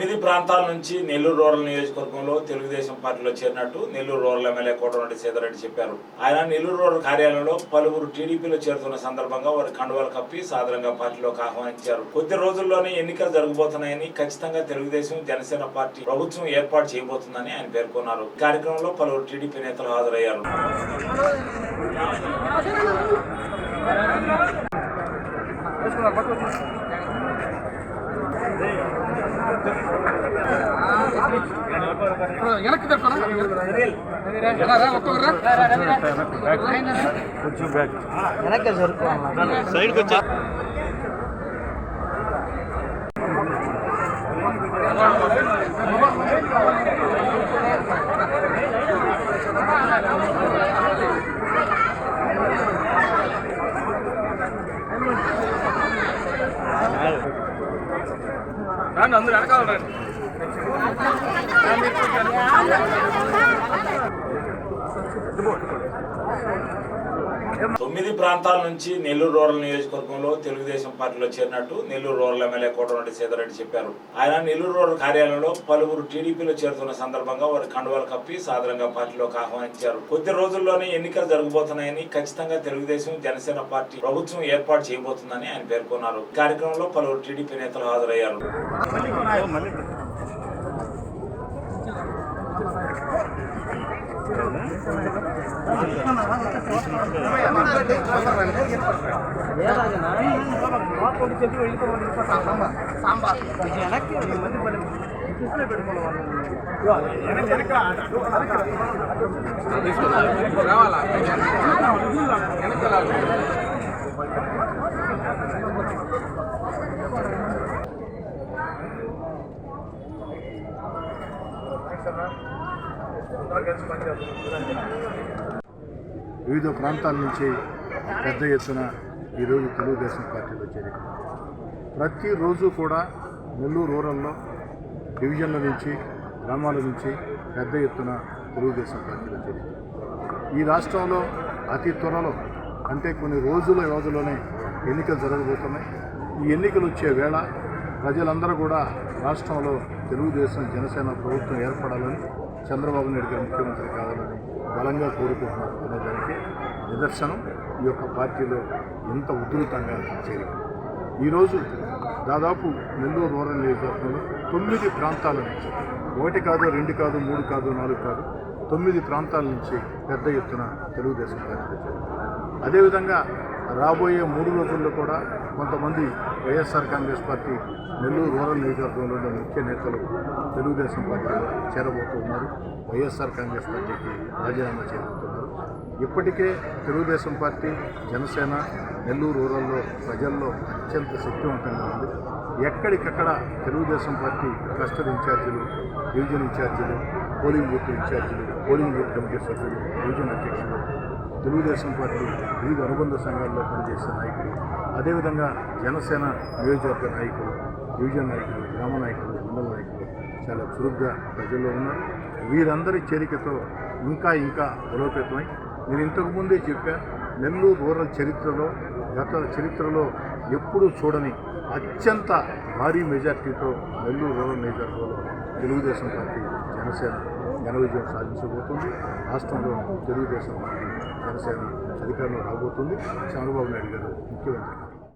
తొమ్మిది ప్రాంతాల నుంచి నెల్లూరు రూరల్ నియోజకవర్గంలో తెలుగుదేశం పార్టీలో చేరినట్టు నెల్లూరు రూరల్ ఎమ్మెల్యే కోటమరెడ్డి సీతారెడ్డి చెప్పారు. ఆయన నెల్లూరు రూరల్ కార్యాలయంలో పలువురు టీడీపీలో చేరుతున్న సందర్భంగా వారి కండువాలు కప్పి సాధారణంగా పార్టీలోకి ఆహ్వానించారు. కొద్ది రోజుల్లోనే ఎన్నికలు జరగబోతున్నాయని ఖచ్చితంగా తెలుగుదేశం జనసేన పార్టీ ప్రభుత్వం ఏర్పాటు చేయబోతుందని ఆయన పేర్కొన్నారు. కార్యక్రమంలో పలువురు టీడీపీ నేతలు హాజరయ్యారు. వెనక్కి எனக்கு ತರ್ಪಣ எனக்கு ಸೈಡ್ ಕೊಚ್ಚ Thank you. రండి అందరూ వెనకాల రండి తొమ్మిది ప్రాంతాల నుంచి నెల్లూరు రూరల్ నియోజకవర్గంలో తెలుగుదేశం పార్టీలో చేరినట్టు నెల్లూరు రూరల్ ఎమ్మెల్యే కోటరెడ్డి సీతారెడ్డి చెప్పారు. ఆయన నెల్లూరు రూరల్ కార్యాలయంలో పలువురు టీడీపీలో చేరుతున్న సందర్భంగా వారి కండువాలు కప్పి సాధారణంగా పార్టీలోకి ఆహ్వానించారు. కొద్ది రోజుల్లోనే ఎన్నికలు జరగబోతున్నాయని ఖచ్చితంగా తెలుగుదేశం జనసేన పార్టీ ప్రభుత్వం ఏర్పాటు చేయబోతుందని ఆయన పేర్కొన్నారు. కార్యక్రమంలో పలువురు టీడీపీ నేతలు హాజరయ్యారు. சாம்பார் எனக்கு எனக்கு వివిధ ప్రాంతాల నుంచి పెద్ద ఎత్తున ఈరోజు తెలుగుదేశం పార్టీలో చేరి ప్రతిరోజు కూడా నెల్లూరు రూరల్లో డివిజన్ల నుంచి గ్రామాల నుంచి పెద్ద ఎత్తున తెలుగుదేశం పార్టీలో చేరి ఈ రాష్ట్రంలో అతి త్వరలో అంటే కొన్ని రోజుల రోజుల్లోనే ఎన్నికలు జరగబోతున్నాయి. ఈ ఎన్నికలు వచ్చే వేళ ప్రజలందరూ కూడా రాష్ట్రంలో తెలుగుదేశం జనసేన ప్రభుత్వం ఏర్పడాలని చంద్రబాబు నాయుడు గారు ముఖ్యమంత్రి కావాలని బలంగా కోరుకుంటున్నారు అనేదానికి నిదర్శనం ఈ యొక్క పార్టీలో ఎంత ఉధృతంగా చేరిక ఈరోజు దాదాపు నెల్లూరు రూరల్ నియోజకవర్గంలో తొమ్మిది ప్రాంతాల నుంచి ఒకటి కాదు రెండు కాదు మూడు కాదు నాలుగు కాదు తొమ్మిది ప్రాంతాల నుంచి పెద్ద ఎత్తున తెలుగుదేశం పార్టీ అదేవిధంగా రాబోయే మూడు రోజుల్లో కూడా కొంతమంది YSR Congress party Nellore rural నియోజకవర్గంలోని ముఖ్య నేతలు తెలుగుదేశం పార్టీలో చేరబోతున్నారు వైఎస్ఆర్ కాంగ్రెస్ పార్టీకి రాజీనామా చేయబోతున్నారు ఇప్పటికే తెలుగుదేశం పార్టీ జనసేన నెల్లూరు రూరల్లో ప్రజల్లో అత్యంత శక్తివంతంగా ఉంది. ఎక్కడికక్కడ తెలుగుదేశం పార్టీ క్లస్టర్ ఇన్ఛార్జీలు డివిజన్ ఇన్ఛార్జీలు పోలింగ్ బూత్ ఇన్ఛార్జీలు పోలింగ్ బూత్ కమిటీ సభ్యులు డివిజన్ అధ్యక్షులు తెలుగుదేశం పార్టీ వివిధ అనుబంధ సంఘాల్లో పనిచేసే నాయకులు అదేవిధంగా జనసేన నియోజకవర్గ నాయకులు డివిజన్ నాయకులు గ్రామ నాయకులు మండల నాయకులు చాలా చురుగ్గా ప్రజల్లో ఉన్నారు. వీరందరి చేరికతో ఇంకా ఇంకా బలోపేతమై నేను ఇంతకు ముందే నెల్లూరు రూరల్ చరిత్రలో గత చరిత్రలో ఎప్పుడూ చూడని అత్యంత భారీ మెజార్టీతో నెల్లూరు రూరల్ నియోజకవర్గంలో తెలుగుదేశం పార్టీ జనసేన ఘన విజయం సాధించబోతుంది. రాష్ట్రంలో తెలుగుదేశం పార్టీ జనసేన అధికారంలో రాబోతుంది. చంద్రబాబు నాయుడు గారు ముఖ్యమంత్రి.